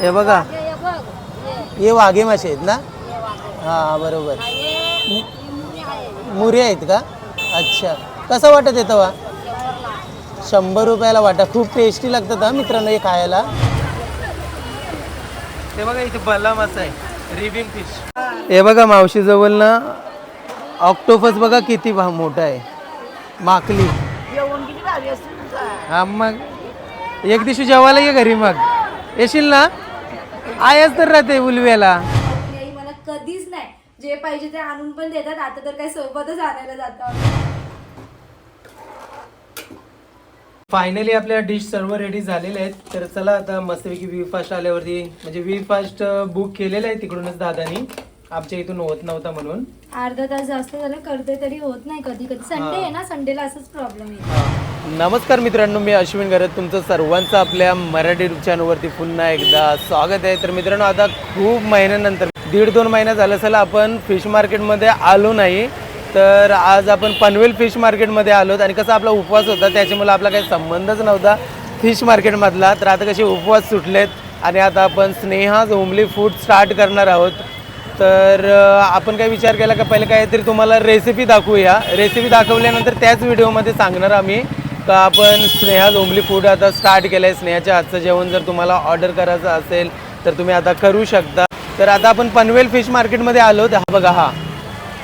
हे बघा. हे वाघे मासे आहेत ना? हे बरोबर. मुरी आहेत का? अच्छा. कसं वाटत येतं वा शंभर रुपयाला वाटा. खूप टेस्टी लागतात हा मित्रांनो हे खायला. हे बघा इथे बला मासा आहे. रिबिंग फिश हे बघा मावशी जवळ ना ऑक्टोपस बघा किती मोठा आहे. माकली. हा मग. एक दिवशी जेवायला ये घरी मग. येशील ना? आयच तर राहते उलव्याला. आई मला कधीच नाही. जे पाहिजे ते आणून पण देतात आता तर काय सोबतच आणायला जातात. फायनली आपल्या डिश सर्व रेडी झालेल्या आहेत. तर चला आता मस्तपैकी वी फास्ट आल्यावरती म्हणजे वी फास्ट बुक केलेलं आहे तिकडूनच दादानी. आमच्या इथून होत नव्हता म्हणून. अर्धा तास जास्त झालं करते तरी होत नाही कधी कधी. संडे आहे ना संडेला असंच प्रॉब्लेम आहे. नमस्कार मित्रांनो मी अश्विन गरत तुमचं सर्वांचं आपल्या मराठी युट्यूब चॅनलवरती पुन्हा एकदा स्वागत आहे. तर मित्रांनो आता खूप महिन्यानंतर दीड दोन महिना झालं असेल आपण फिश मार्केटमध्ये आलो नाही. तर आज आपण पनवेल फिश मार्केटमध्ये आलोत आणि कसा आपला उपवास होता त्याच्यामुळे आपला काही संबंधच नव्हता फिश मार्केटमधला. तर आता कसे उपवास सुटलेत आणि आता आपण स्नेहा होमली फूड स्टार्ट करणार आहोत. तर आपण काय विचार केला का? पहिले काहीतरी तुम्हाला रेसिपी दाखवूया. रेसिपी दाखवल्यानंतर त्याच व्हिडिओमध्ये सांगणार आम्ही. का आपण स्नेहा लोंबली फूड आता स्टार्ट केलं आहे स्नेहाच्या आजचं जेवण जर तुम्हाला ऑर्डर करायचं असेल तर तुम्ही आता करू शकता. तर आता आपण पनवेल फिश मार्केटमध्ये आलो. हा बघा हा.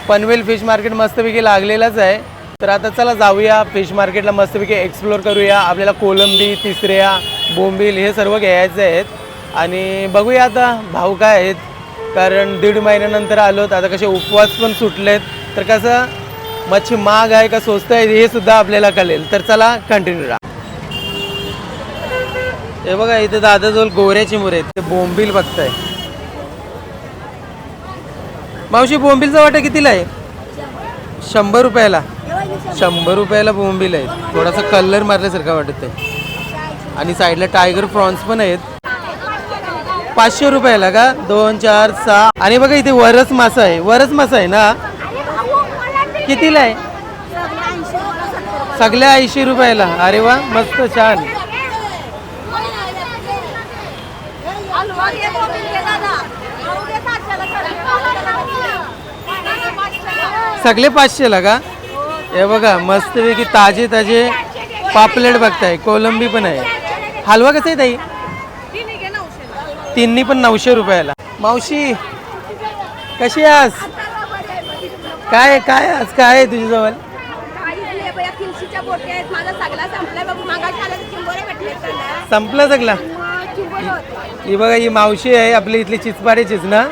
पनवेल फिश मार्केट मस्तपैकी लागलेलंच आहे. तर आता चला जाऊया फिश मार्केटला मस्तपैकी एक्सप्लोर करूया. आपल्याला कोलंबी तिसऱ्या बोंबील हे सर्व घ्यायचे आहेत. आणि बघूया आता भाव काय आहेत. कारण दीड महिन्यानंतर आलो तर आता कसे उपवास पण सुटलेत. तर कसं मच्छी महाग आहे का स्वस्त आहे हे सुद्धा आपल्याला कळेल. तर चला कंटिन्यू राहा हे बघा इथे दादाजवळ गोऱ्याची मुरे आहेत. ते बोंबील बघताय. मावशी बोंबीलचा वाटा कितीला आहे? शंभर रुपयाला. शंभर रुपयाला बोंबील आहे. थोडासा कलर मारल्यासारखा वाटत आहे. आणि साईडला टायगर प्रॉन्स पण आहेत. पाचशे रुपयाला का? दोन चार सहा. आणि बघा इथे वरस मासा आहे. वरस मासा आहे ना? कितीला आहे? सगळ्या ऐंशी रुपयाला. अरे वा मस्त छान. सगळे पाचशेला का? हे बघा मस्तपैकी ताजे ताजे पापलेट बघताय. कोलंबी पण आहे. हलवा कसा आहे ताई? तिन्ही पण नऊशे रुपयाला. मावशी कशी आहेस? काय काय आज काय आहे तुझ्याजवळ? संपला सगळा? ही बघा ही मावशी आहे. आपली इथली चिचपाडीचीच ना?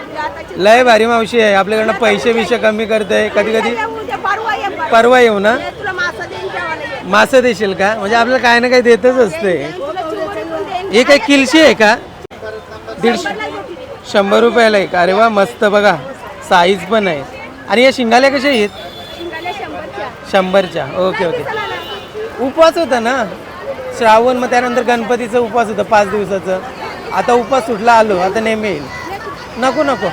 लय भारी मावशी आहे. आपल्याकडनं पैसे बिशे कमी करते. कधी कधी? परवा येऊ ना? मासे देशील का? म्हणजे आपल्याला काय ना काही देतच असते. हे काय किलशी आहे का? दीडशे शंभर रुपयाला एक. अरे वा मस्त बघा. साईज पण आहे. आणि या शिंगाल्या कशा आहेत? शंभरच्या. Okay okay. उपवास होता ना? श्रावण मग त्यानंतर गणपतीचा उपवास होता पाच दिवसाचं. आता उपवास सुटला आलो. आता नेहमी येईल. नको नको.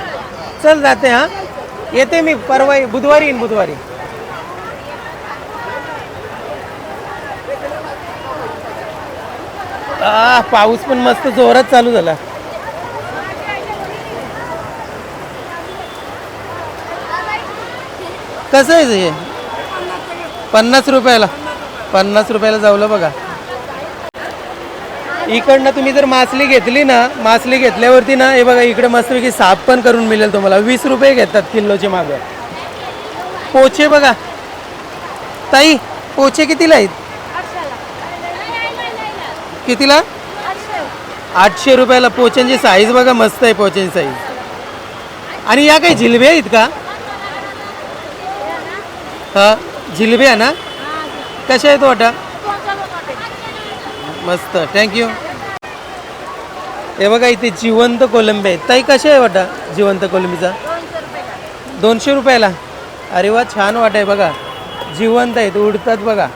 चल जाते हां. येते मी. परवा बुधवारी येईन बुधवारी. आ, पाऊस पण मस्त जोरात चालू झाला. कसं आहे हे पन्नास रुपयाला. पन्नास रुपयाला जावलं बघा. इकडनं तुम्ही जर मासली घेतली ना मासली घेतल्यावरती ना हे बघा इकडे मस्तपैकी साफ पण करून मिळेल तुम्हाला. वीस रुपये घेतात किलोचे मागं. पोचे बघा. ताई पोचे कितीला आहेत? कितीला? आठशे रुपयाला. पोच्यांची साईज बघा मस्त आहे पोच्यांची साईज आणि या काही झिलबे आहेत का? हा आहे ना? कशा आहेत वाटा? मस्त थँक्यू हे बघा इथे जिवंत कोलंबी आहेत. ताई कशा आहे वाटा जिवंत कोलंबीचा? दोनशे रुपयाला. अरे वा छान वाटा आहे बघा. जिवंत आहेत उडतात बघा.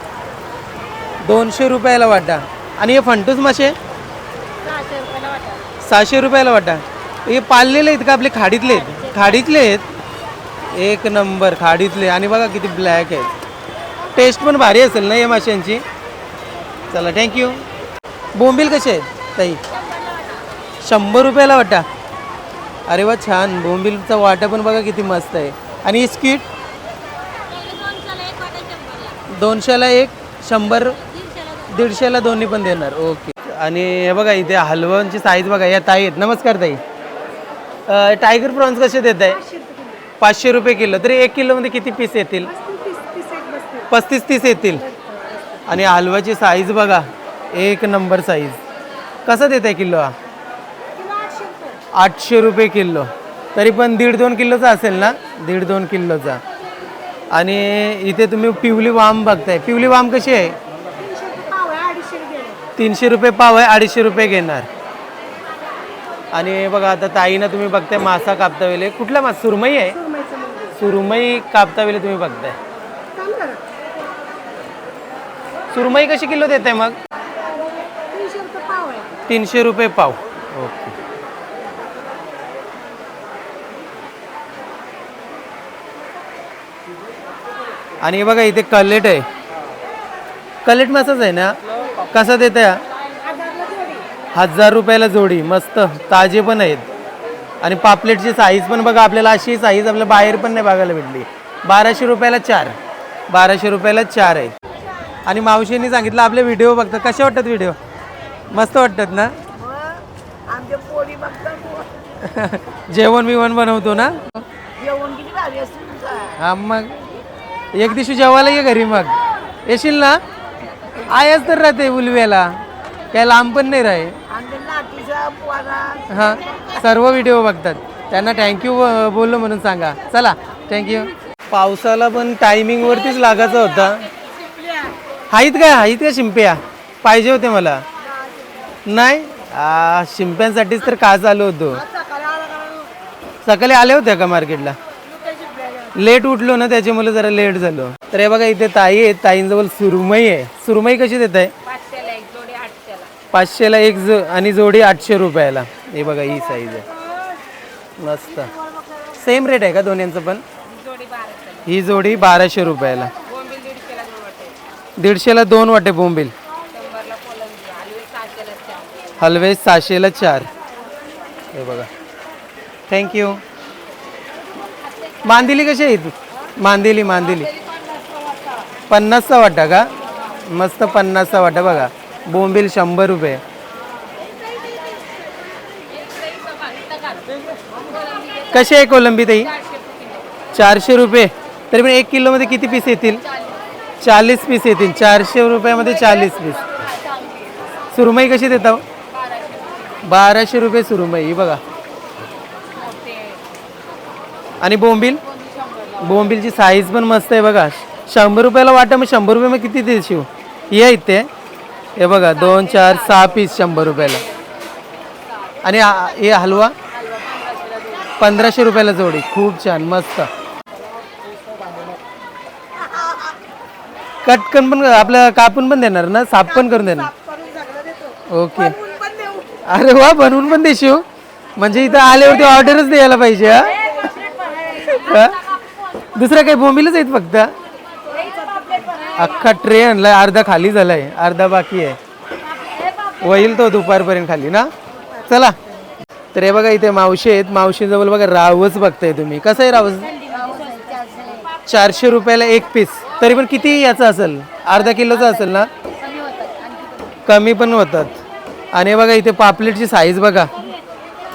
दोनशे रुपयाला वाटा. आणि हे फंटूस मासे? सहाशे रुपयाला वाटा. हे पाळलेले आहेत का आपले? खाडीतले आहेत. खाडीतले आहेत. एक नंबर खाडीतले. आणि बघा किती ब्लॅक आहेत. टेस्ट पण भारी असेल ना या माशांची? चला थँक्यू बोंबील कसे आहेत ताई? शंभर रुपयाला वाटा. अरे वा छान. बोंबीलचा वाटा पण बघा किती मस्त आहे. आणि ही स्कीट दोनशेला एक शंभर दीडशेला दोन्ही पण देणार. ओके. आणि हे बघा इथे हलवांची साईज बघा. या ताई आहेत. नमस्कार ताई. टायगर प्रॉन्स कसे देत आहे पाचशे रुपये किलो. तरी एक किलोमध्ये किती पीस येतील? पस्तीस तीस येतील. आणि हलवाची साईज बघा. एक नंबर साईज कसा देत आहे किलो हा? आठशे रुपये. किलो. तरी पण दीड दोन किलोचा असेल ना? दीड दोन किलोचा. आणि इथे तुम्ही पिवली वाम बघताय. पिवली वाम कशी आहे? तीनशे रुपये पाव आहे अडीचशे रुपये घेणार. आणि बघा आता ताईनं तुम्ही बघताय मासा कापता वेळे कुठला मासा? सुरमई आहे? सुरमई कापता वेळे तुम्ही बघताय. सुरमई कशी किलो देत आहे मग? तीनशे रुपये पाव ओके. आणि हे बघा इथे कलेट आहे. कलेट मासाच आहे ना? कसा देत आहे हजार रुपयाला जोडी. मस्त. ताजे पण आहेत. आणि पापलेटची साईज पण बघा आपल्याला अशी साईज आपल्याला बाहेर पण नाही बघायला भेटली. बाराशे रुपयाला चार. बाराशे रुपयाला चार आहे. आणि मावशींनी सांगितलं आपले व्हिडिओ बघतात. कसे वाटतात व्हिडिओ मस्त वाटतात ना? जेवण बिवण बनवतो ना? हा मग. एक दिवशी जेवायला ये घरी मग. येशील ना? आयच तर राहते उलव्याला. काय लांब पण नाही राहे हां सर्व व्हिडिओ बघतात. त्यांना थँक्यू बोललो म्हणून सांगा. चला थँक्यू पावसाला पण टायमिंगवरतीच लागायचा होता. आहेत काय? आहेत का शिंप्या? पाहिजे होते मला. नाही? आ, शिंप्यांसाठीच तर का चालू होतो. सकाळी आले होते का मार्केटला? लेट उठलो ना त्याच्यामुळे जरा लेट झालो. तर हे बघा इथे ताई आहे ताईंजवळ सुरमई आहे. सुरमई कशी देत आहे पाचशेला एक जो आणि जोडी आठशे रुपयाला. हे बघा ही साईज आहे. मस्त. सेम रेट आहे का दोन्हींचं पण? ही जोडी बाराशे रुपयाला. दीडशेला दोन वाटे बोंबील. हलवे सहाशेला चार. हे बघा. थँक्यू मांदिली कशी आहे तू? मांदिली मांदिली. पन्नासचा वाटा का? मस्त पन्नासचा वाटा बघा. बोंबील शंभर रुपये. कशी आहे कोलंबी ताई? चारशे रुपये. तरी पण एक किलोमध्ये किती पीस येतील? चाळीस पीस येतील. चारशे रुपयामध्ये चाळीस पीस सुरमई कशी देता हो? बाराशे रुपये सुरमई. ही बघा. आणि बोंबील? बोंबीलची साईज पण मस्त आहे बघा. शंभर रुपयाला वाटा मग शंभर रुपये मग किती देशील? हे इथे. ते हे बघा दोन चार सहा पीस शंभर रुपयाला. आणि हा- हे हलवा? पंधराशे रुपयाला जोडी. खूप छान मस्त. कटकन पण आपलं कापून पण देणार ना? साफ पण करून देणार. ओके. अरे वा बनवून पण देशील? म्हणजे इथं आल्यावरती ऑर्डरच द्यायला पाहिजे हा? हा? दुसरं काही बोंबीलच आहेत फक्त? अख्खा ट्रे आणलाय अर्धा खाली झालाय अर्धा बाकी आहे. होईल तो दुपारपर्यंत खाली ना? चला. तर हे बघा इथे मावशी आहेत. मावशीजवळ बघा रावच बघताय तुम्ही. कसं आहे रावस? चारशे रुपयाला एक पीस तरी पण किती याचं असेल? अर्धा किलोचं असेल ना? कमी पण होतात. आणि बघा इथे पापलेटची साईज बघा.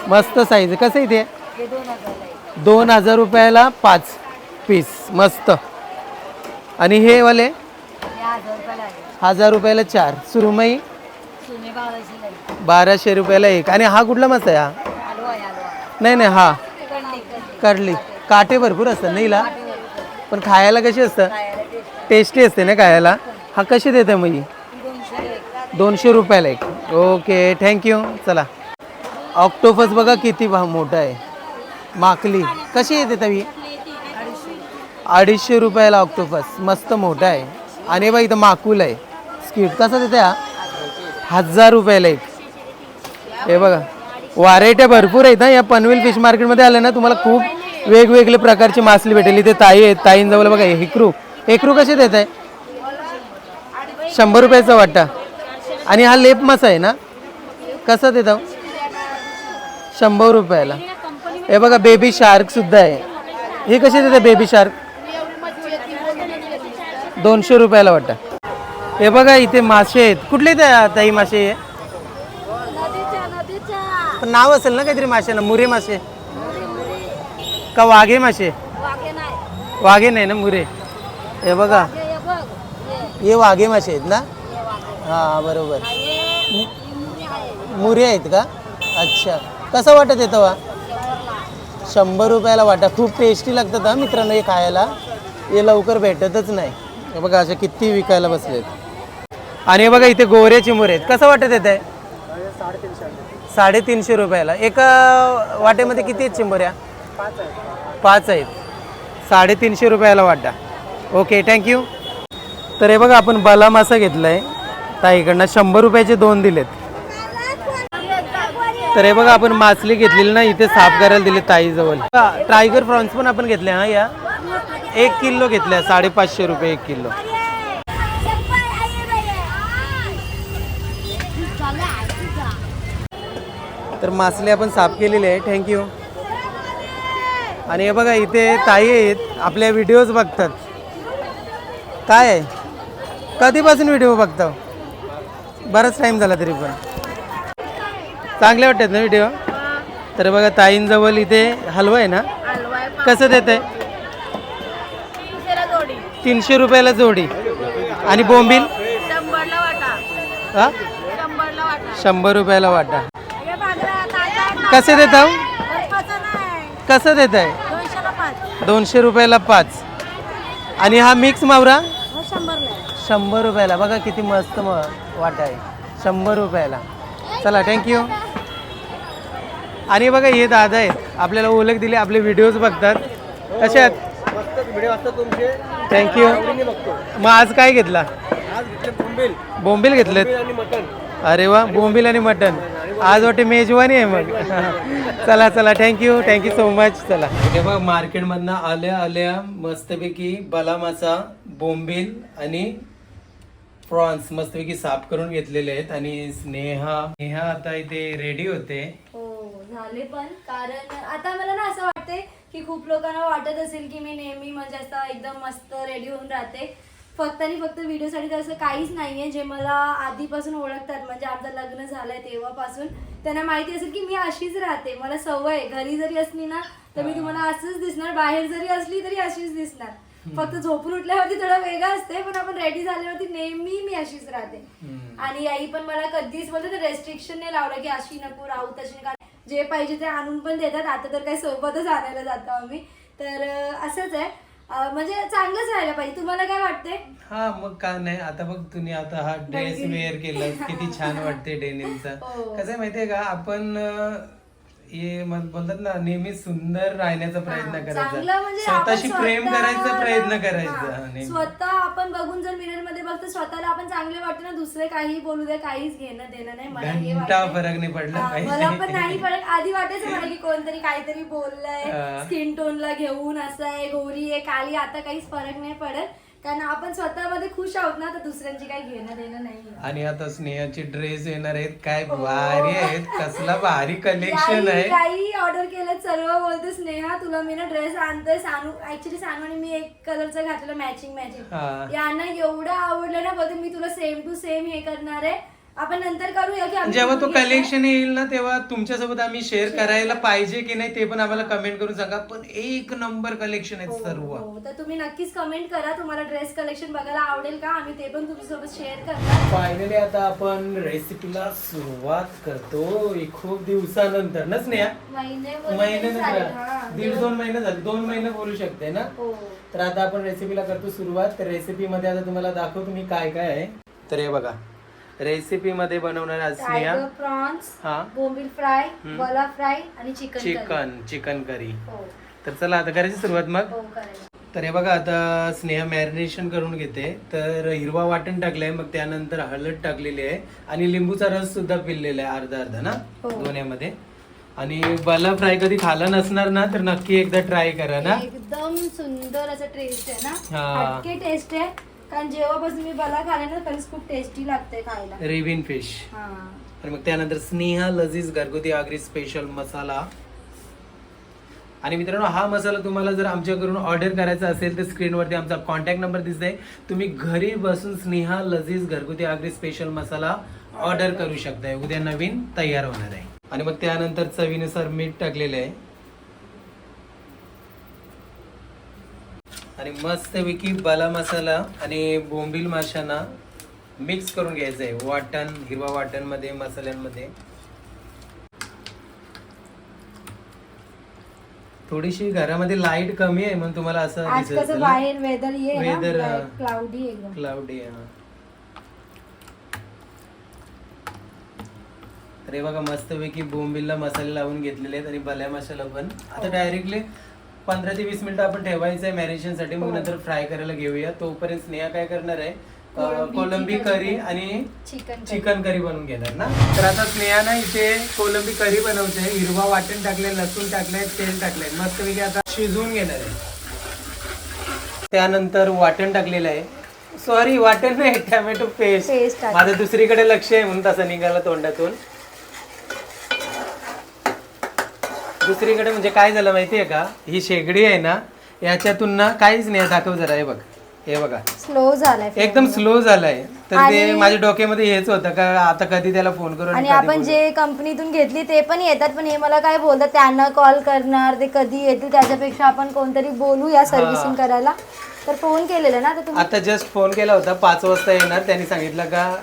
मस्त साईज आहे. कसं आहे इथे? दोन हजार रुपयाला पाच पीस मस्त. आणि हे वाले? हजार रुपयाला चार. सुरमई? बाराशे रुपयाला एक. आणि हा कुठला मस्त आहे हा? नाही नाही हा. कडली काटे भरपूर असतात नाही हिला? पण खायला कशी असतं टेस्टी असते ना खायला? हा कशी देते मग? दोनशे रुपयाला एक. ओके थँक्यू चला. ऑक्टोपस बघा किती मोठा आहे. माकली. कशी येते तवी? अडीचशे. रुपयाला ऑक्टोपस मस्त मोठा आहे. आणि बघा इथं माकूल आहे. स्कीट कसा देते हा? हजार रुपयाला एक हे बघा. व्हरायट्या भरपूर आहेत ना या पनवेल फिश मार्केटमध्ये आलं ना तुम्हाला खूप वेगवेगळे प्रकारची मासली भेटेल. इथे ताई आहेत ताईंजवळ बघा हिकरू हेकरू कसे देत आहे शंभर रुपयाचा वाटा. आणि हा लेप मासा आहे ना? कसा देत? शंभर रुपयाला. हे बघा बेबी शार्क सुद्धा आहे. हे कसे देते बेबी शार्क दोनशे रुपयाला वाटतं हे बघा इथे मासे आहेत. कुठले त्या ताई मासे? पण नाव असेल ना काहीतरी माशांना मुरे मासे. का वाघे मासे? वाघे नाही. ना मुरे. हे बघा. हे वाघे मासे आहेत ना? हा बरोबर. मुरे आहेत. का? अच्छा. कसं वाटत येतं वा शंभर रुपयाला वाटा. खूप टेस्टी लागतात हा मित्रांनो हे खायला. हे लवकर भेटतच नाही. हे बघा असे किती विकायला बसलेत. आणि बघा इथे गोरे चिमुरे आहेत. कसं वाटत येत आहे साडेतीनशे रुपयाला. एका वाटेमध्ये किती आहेत चिंबोऱ्या? पाच आहेत. साडेतीनशे रुपयाला वाटा. ओके थँक्यू तर हे बघा आपण बला मासा घेतला आहे ताईकडनं शंभर रुपयाचे दोन दिलेत. तर हे बघा आपण मासली घेतलेली ना इथे साफ करायला दिले ताईजवळ. टायगर प्रॉन्स पण आपण घेतले हा या? एक किलो घेतल्या साडेपाचशे रुपये एक किलो. तर मासले आपण साफ केलेले आहे. थँक्यू आणि हे बघा इथे ताई आहेत. आपल्या व्हिडिओज बघतात. काय आहे? कधीपासून व्हिडिओ बघता बराच टाईम झाला तरी पण. चांगले वाटतात ना व्हिडिओ तर बघा ताईंजवळ इथे हलवा आहे ना? कसं देत आहे तीनशे रुपयाला जोडी. आणि बोंबील? हा? शंभर रुपयाला वाटा. कसे देत आहो? कसं देत आहे? दोनशे रुपयाला पाच. आणि हा मिक्स मावरा? शंभरला शंभर रुपयाला. बघा किती मस्त म वाटा आहे. शंभर रुपयाला. चला थँक्यू आणि बघा हे दादा आहेत. आपल्याला ओळख दिली आपले व्हिडिओज बघतात. कसे आहेत? थँक्यू मग आज काय घेतला? बोंबील. घेतलेत. अरे वा बोंबील आणि मटन आज वाटते मेजवानी आहे मग. चला चला. थँक्यू थँक्यू सो मच चला. हे बघ मार्केटमधनं आल्या आल्या मस्तपैकी बला मासा बोंबील आणि प्रॉन्स मस्तपैकी साफ करून घेतलेले आहेत. आणि स्नेहा स्नेहा आता इथे रेडी होते. हो झाले पण. कारण आता मला ना असं वाटते की खूप लोकांना वाटत असेल की मी नेहमी म्हणजे असं एकदम मस्त रेडी होऊन राहते. फक्त आणि फक्त व्हिडिओसाठी तर असं काहीच नाहीये. जे मला आधीपासून ओळखतात म्हणजे आमचं लग्न झालंय तेव्हापासून. त्यांना माहिती असेल की मी अशीच राहते. मला सवय आहे. घरी जरी असली ना तर मी तुम्हाला असंच दिसणार. बाहेर जरी असली तरी अशीच दिसणार. फक्त झोपून उठल्यावरती थोडं वेगळं असते पण आपण रेडी झाल्यावरती नेहमी मी अशीच राहते. आणि आई पण मला कधीच बोलते रेस्ट्रिक्शन नाही लावलं की अशी नको राहू तशी नाही. कारण जे पाहिजे ते आणून पण देतात. आता तर काही सोबतच आणायला जातो आम्ही. तर असंच आहे. म्हणजे चांगलंच राहायला पाहिजे. तुम्हाला काय वाटते हा मग का नाही? आता बघ तुम्ही आता हा ड्रेस वेअर केला किती छान वाटते डेनिमचा. हो. कसं आहे माहितीये का? आपण हे बोलतात ना नेहमी सुंदर राहण्याचा प्रयत्न करायचा चांगलं म्हणजे आपण स्वतःशी प्रेम स्वतःला- करायचा प्रयत्न करायचा हा, हा, नेहमी. स्वतः आपण बघून जर मिररमध्ये बघतो स्वतःला आपण चांगले वाटतो ना दुसरे काही बोलू दे काहीच घेणं देणं नाही मला हे घंटा वाटतंय. फरक नाही पडला हा, पाहिजे. मला पण नाही पडत आधी वाटायचं मला की कोणतरी काहीतरी बोललंय हा. स्किन टोनला घेऊन असं आहे गोरी आहे काली आता काहीच फरक नाही पडत कारण आपण स्वतःमध्ये खुश आहोत ना तर दुसऱ्यांची काही घेणं देणं नाही आणि आता स्नेहाचे ड्रेस येणार आहेत. काय भारी आहेत. कसला भारी कलेक्शन आहे. काही ऑर्डर केलं सर्व बोलते स्नेहा तुला मी ना ड्रेस आणतोय सानू ऍक्च्युली सानू आणि मी एक कलरचा घातलेला मॅचिंग मॅचिंग हा. यांना एवढं आवडलं ना बोलते मी तुला सेम टू सेम हे करणार आहे. आपण नंतर करूया की आम्ही जेव्हा तो. कलेक्शन येईल ना तेव्हा तुमच्यासोबत आम्ही शेअर करायला पाहिजे की नाही ते पण आम्हाला कमेंट करून सांगा. पण एक नंबर कलेक्शन आहेत सर्व. हो, तर तुम्ही नक्कीच कमेंट करा. तुम्हाला ड्रेस कलेक्शन बघायला आवडेल का? आम्ही ते पण तुमच्यासोबत शेअर करणार. फायनली आता आपण रेसिपीला सुरुवात करतो. एक खूप दिवसानंतर ना स्नेहा? महिने बोलले तरी चालेल. हा, महिन्यानंतर दीड दोन महिने झाले. दोन महिने बोलू शकते ना? हो. तर आता आपण रेसिपीला करतो सुरुवात. तर रेसिपी मध्ये आता तुम्हाला दाखवतो मी काय काय आहे. तर हे बघा. रेसिपी मध्ये बनवणार आज स्नेहा. टायगर प्रॉन्स हा. बोंबील फ्राय बला फ्राय आणि चिकन चिकन चिकन करी. हो. तर चला आता करायची सुरुवात मग? हो करायला तर हे बघा आता स्नेहा मॅरिनेशन करून घेते. तर हिरवा वाटण टाकलंय मग त्यानंतर हळद टाकलेली आहे. आणि लिंबूचा रस सुद्धा पिळलेला आहे अर्धा अर्धा ना? हो. दोन्यामध्ये. आणि बला फ्राय कधी खाला नसणार ना तर नक्की एकदा ट्राय करा ना? एकदम सुंदर असं टेस्ट आहे ना? हा. हटके टेस्ट आहे. कारण जेव्हापासून मी बला खाले ना खरंच खूप टेस्टी लागते खायला. रेविन फिश हा. आणि मग त्यानंतर स्नेहा लजीज घरगुती आगरी स्पेशल मसाला. आणि मित्रांनो हा मसाला तुम्हाला जर आमच्याकडून ऑर्डर करायचा असेल तर स्क्रीनवरती आमचा कॉन्टॅक्ट नंबर दिसतोय. तुम्ही घरी बसून स्नेहा लजीज घरगुती आगरी स्पेशल मसाला ऑर्डर करू शकताय. उद्या नवीन तयार होणार आहे. आणि मग त्यानंतर चवीनुसार मीठ टाकलेलं आहे. आणि मस्तपैकी बाला मसाला आणि बोंबील माशांना मिक्स करून घ्यायचं आहे. वाटण हिरवा वाटणमध्ये मसाल्यांमध्ये. थोडीशी घरामध्ये लाइट कमी आहे म्हणून तुम्हाला असं आज दिसत कसं असेल ना. बाहेर वेदर ये Weather, हा. क्लाउडी एकदम. क्लाउडी हा. तर हे बघा मस्तपैकी बोंबिलला मसाले लावून घेतलेले आहेत आणि भल्या मसाला पण. आता डायरेक्टली पंधरा ते वीस मिनिटं आपण ठेवायचं आहे मॅरिनेशनसाठी मग नंतर फ्राय करायला घेऊया. तोपर्यंत स्नेहा काय करणार आहे? कोलंबी करी. आणि चिकन करी. बनवून घेणार ना? तर आता स्नेहा ना इथे कोलंबी करी बनवते. हिरवा वाटण टाकले लसूण टाकलंय तेल टाकलंय. मस्तपैकी आता शिजवून घेणार आहे. त्यानंतर वाटण टाकलेलं आहे. सॉरी वाटण नाही टॅमॅटो पेस्ट. माझं दुसरीकडे लक्ष आहे म्हणून तसं निघालं तोंडातून. दुसरीकडे म्हणजे काय झालं माहितीये का? ही शेगडी आहे ना याच्यातून ना काहीच नाही. दाखव जरा हे बघ. हे बघा. स्लो झालाय एकदम स्लो झालाय. तर ते माझ्या डोक्यामध्ये हेच होतं का आता कधी त्याला फोन करू आणि आपण. जे कंपनीतून घेतली ते पण येतात पण हे मला काय बोलतात त्यांना कॉल करणार ते कधी येतील त्याच्यापेक्षा आपण कोणतरी बोलू या सर्व्हिसिंग करायला. तर फोन केलेला ना आता जस्ट फोन केला होता पाच वाजता येणार. त्यांनी सांगितलं का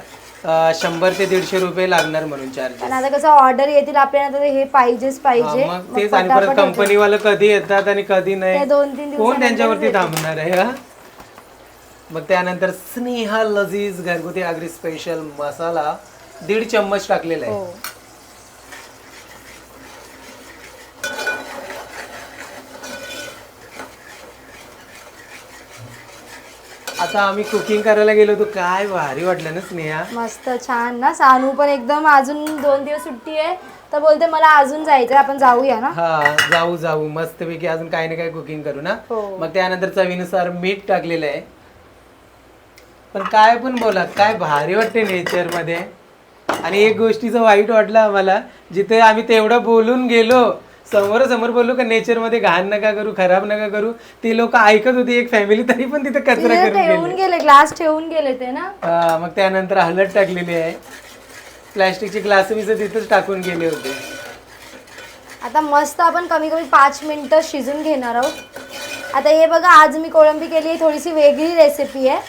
शंभर ते दीडशे रुपये लागणार म्हणून चार्जेस आता कसं ऑर्डर येतील आपल्याला तर हे पाहिजेच पाहिजे मग मग तेच आणि परत पटापट होतं. कंपनीवाला कधी येतात आणि कधी नाही दोन तीन कोण त्यांच्यावरती. थांबणार आहे हा? मग त्यानंतर स्नेहा लजीज घरगुती आगरी स्पेशल मसाला दीड चम्मच टाकलेला आहे हो आता आम्ही कुकिंग करायला गेलो होतो. काय भारी वाटलं ना स्नेहा? मस्त छान ना. सानू पण एकदम अजून दोन दिवस सुट्टी आहे. तर बोलते मला अजून जायचं आपण जाऊया ना? हा जाऊ जाऊ. मस्तपैकी अजून काही ना काही कुकिंग करू ना. हो. मग त्यानंतर चवीनुसार मीठ टाकलेलं आहे. पण काय पण बोला काय भारी वाटते नेचरमध्ये. आणि एक गोष्टीचं वाईट वाटलं आम्हाला जिथे आम्ही तेवढं बोलून गेलो समोरासमोर बोललो का नेचरमध्ये घाण नका करू खराब नका करू. ते लोक ऐकत होती एक फॅमिली तरी पण तिथे कचरा तिथे करून ठेवून गेले. गेले ग्लास ठेवून गेले ते ना. हा, मग त्यानंतर हळद टाकलेली आहे. प्लॅस्टिकचे ग्लास मी तिथेच टाकून गेले होते. आता मस्त आपण कमी कमी पाच मिनिटं शिजून घेणार आहोत. आता हे बघा आज मी कोळंबी केली आहे थोडीशी वेगळी रेसिपी आहे.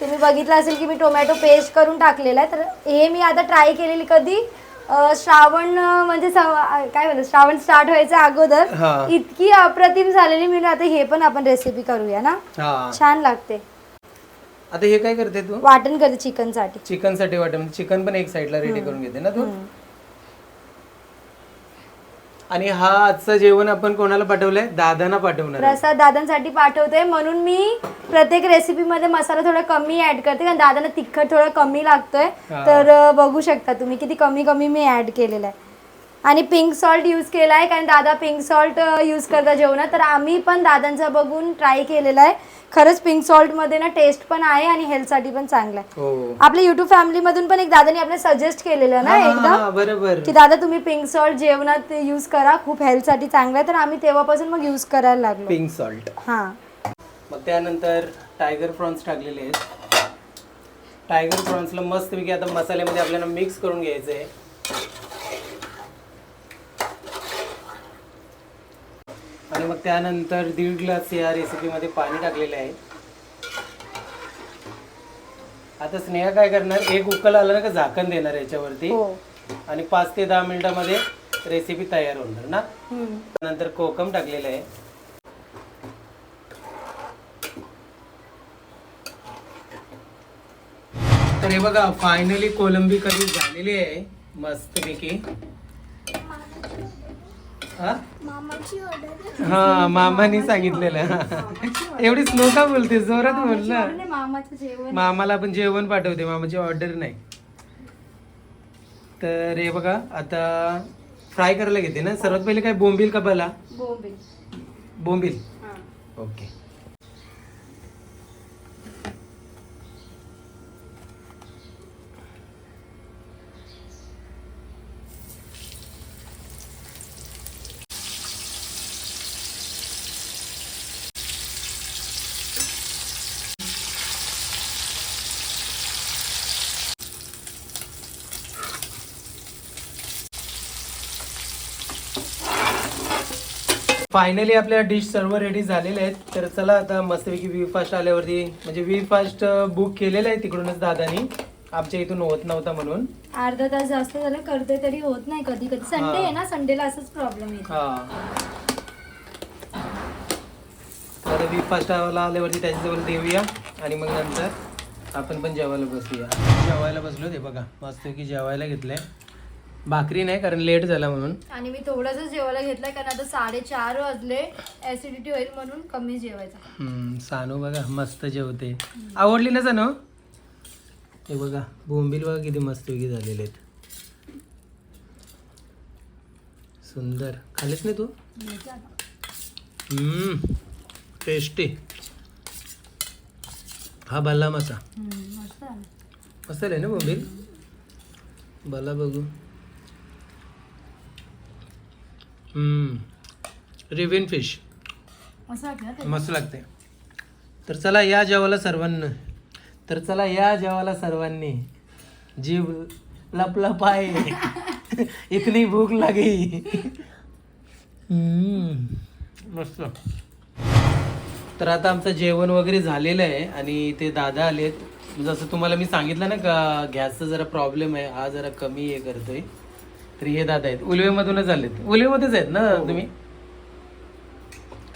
तुम्ही बघितलं असेल की मी टोमॅटो पेस्ट करून टाकलेला आहे. तर हे मी आता ट्राय केलेली कधी? श्रावण म्हणजे काय म्हणतात श्रावण स्टार्ट व्हायच्या अगोदर. इतकी अप्रतिम झालेली मी आता हे पण आपण रेसिपी करूया ना? छान लागते. आता हे काय करते तू? वाटण करते चिकनसाठी. चिकनसाठी वाटण चिकन पण एक साईडला रेडी करून घेते ना तू? आणि हा आजचं जेवण आपण कोणाला पाठवलंय दादांना पाठवणार आहे. प्रसाद दादांसाठी पाठवते म्हणून मी प्रत्येक रेसिपीमध्ये मसाला थोडा कमी ऍड करते कारण दादांना तिखट थोडा कमी लागतोय हा. तर अं, बघू शकता तुम्ही किती कमी कमी मी ऍड केलेला आहे आणि पिंक सॉल्ट यूज केला आहे कारण दादा पिंक सॉल्ट यूज करता जेवणात. तर आम्ही पण दादांचा बघून ट्राय केलेला आहे. खरंच पिंक सॉल्टमध्ये ना टेस्ट पण आहे आणि हेल्थसाठी पण चांगला आहे. हो. आपल्या युट्यूब फॅमिलीमधून पण एक दादाने आपल्याला सजेस्ट केलेलं ना एकदा? बरोबर. की दादा तुम्ही पिंक सॉल्ट जेवणात यूज करा. खूप हेल्थसाठी चांगलं आहे. तर आम्ही तेव्हापासून मग यूज करायला लागलो. पिंक सॉल्ट हां. मग त्यानंतर टायगर प्रॉन्स टाकलेले आहेत. टायगर प्रॉन्सला मस्तपैकी आता मसाल्यामध्ये आपल्याला मिक्स करून घ्यायचं आहे आणि मग त्यानंतर दीड ग्लास या रेसिपीमध्ये पाणी टाकलेलं आहे. आता स्नेहा काय करणार एक उकल आलं ना का झाकण देणार याच्यावरती. हो. आणि पाच ते दहा मिनिटामध्ये रेसिपी तयार होणार ना. हम्म. नंतर कोकम टाकलेलं आहे. तर हे बघा फायनली कोलंबी करी झालेली आहे मस्तपैकी. हा? हा मामानी सांगितलेलं. एवढी स्लो का बोलते जोरात बोल ना. मामाला आपण जेवण पाठवते मामाची ऑर्डर नाही. तर हे बघा आता फ्राय करायला घेते ना? सर्वात पहिले काय बोंबील का बला? बोंबील. बोंबील. ओके. फायनली आपल्या डिश सर्व रेडी झालेल्या आहेत. तर चला आता मस्तपैकी वी फास्ट आल्यावरती म्हणजे वी फास्ट बुक केलेलं आहे तिकडूनच दादानी. आमच्या इथून होत नव्हता म्हणून. अर्धा तास जास्त झालं करते तरी होत नाही कधी कधी. संडे हा. आहे ना संडेला असंच प्रॉब्लेम येतो. हा. तर वी फास्ट आल्यावरती त्याच्याजवळ देऊया आणि मग नंतर आपण पण जेवायला बसूया. जेवायला बसलो ते बघा. मस्तपैकी जेवायला घेतलंय. भाकरी नाही कारण लेट झाला म्हणून. आणि मी थोडंसं जेवायला घेतलंय कारण आता साडेचार वाजले ऍसिडिटी होईल म्हणून कमी जेवायचा. हम्म, सानू बघा मस्त जेवते. आवडली ना सानू? हे बघा बोंबील बघा किती मस्त वेगळी झालेले आहेत. सुंदर. खालीच नाही तू? टेस्टी हा भल्ला मसा हम्म, मस्त आहे. मस्त आहे ना बोंबील? भला बघू. रिव्हिन फिश मस्त लागते तर चला या जेवायला सर्वांना. तर चला या जेवायला सर्वांनी. जीव लपलप आहे. इतनी भूक लागी हम्म, मस्त. तर आता आमचं जेवण वगैरे झालेलं आहे आणि ते दादा आलेत. जसं तुम्हाला मी सांगितलं ना का गॅसचा जरा प्रॉब्लेम आहे. हा जरा कमी हे करतोय. तर हे दादा आहेत. उलवेमधूनच आलेत. उलवेमध्येच आहेत ना तुम्ही?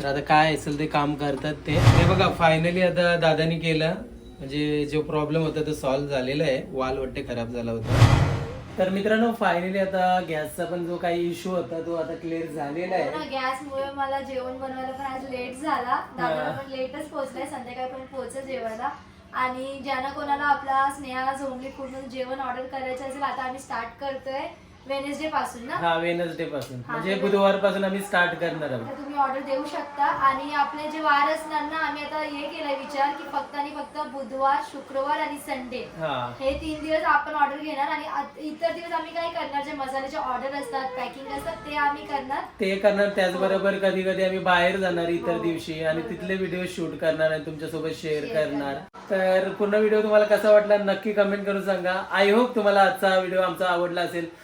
तर आता काय असेल ते काम करतात ते. हे बघा फायनली आता दादानी केलं. म्हणजे जो प्रॉब्लेम होता तो सॉल्व्ह झालेला आहे. वाल वाटते खराब झाला होता. तर मित्रांनो फायनली आता गॅसचा पण जो काही इश्यू होता तो आता क्लिअर झालेला हो आहे गॅसमुळे मला जेवण बनवायला पण आज लेट झाला. हा. पण लेटच पोहोचलाय. संध्याकाळी पण पोहोचल जेवायला. आणि ज्यांना कोणाला आपला स्नेहा झोंबली फूडमधून जेवण ऑर्डर करायचं असेल आता आम्ही स्टार्ट करतोय. वेनेसडे पासून ना? हा वेनसडे पासून. हा, म्हणजे बुधवारपासून आम्ही स्टार्ट करणार आहोत. तर तुम्ही ऑर्डर देऊ शकता. आणि आपले जे वार असणार ना आम्ही आता हे केलाय विचार की फक्त आणि फक्त बुधवार शुक्रवार आणि संडे हा. हे तीन दिवस आपण ऑर्डर घेणार आणि आत- इतर दिवस आम्ही काय करणार? जे मसाल्याचे ऑर्डर असतात पॅकिंग असतात ते आम्ही करणार. ते करणार. त्याचबरोबर कधी कधी आम्ही बाहेर जाणार इतर दिवशी आणि तिथले व्हिडिओ शूट करणार आणि तुमच्यासोबत शेअर करणार. तर पूर्ण व्हिडिओ तुम्हाला कसा वाटला नक्की कमेंट करून सांगा. आय होप तुम्हाला आजचा व्हिडिओ आमचा आवडला असेल.